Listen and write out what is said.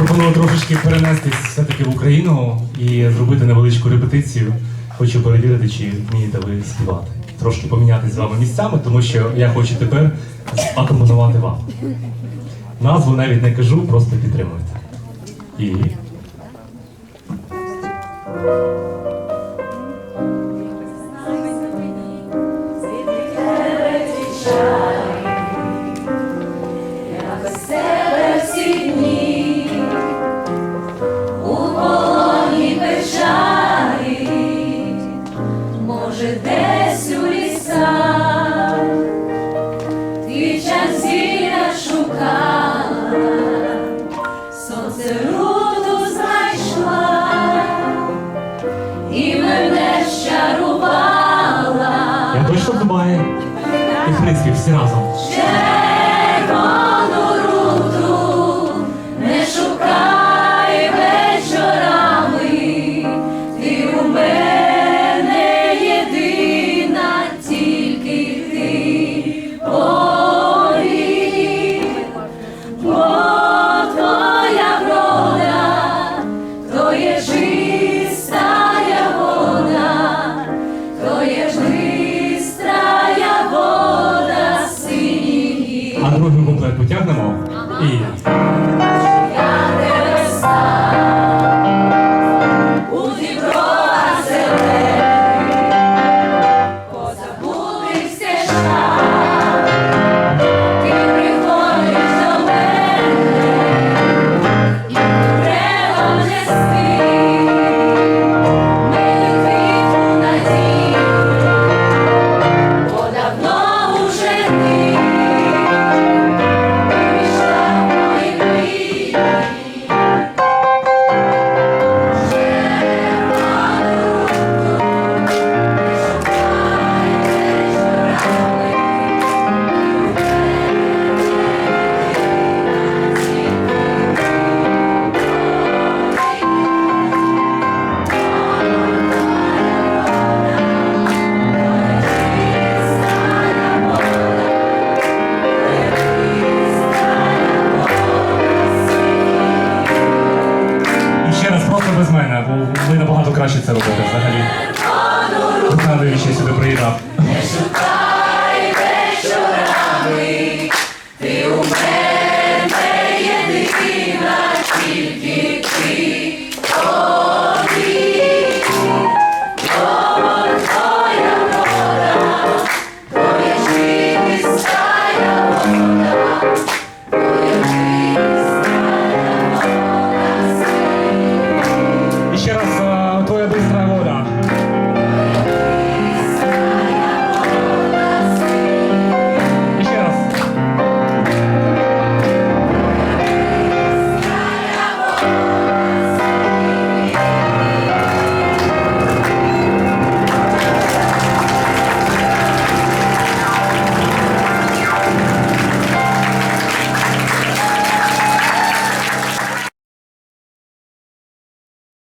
пропоную трошечки перенестись все-таки в Україну і зробити невеличку репетицію. Хочу перевірити, чи вмієте ви співати. Трошки помінятися з вами місцями, тому що я хочу тепер акомпонувати вам. Назву навіть не кажу, просто підтримуйте. І. руту знайшла, і мене щарувала. Я точно думаю. І в принципі всі разом. Другий куплет потягнемо? І. без мене, бо ви набагато краще це робите взагалі. Буханович я сюди приїдав.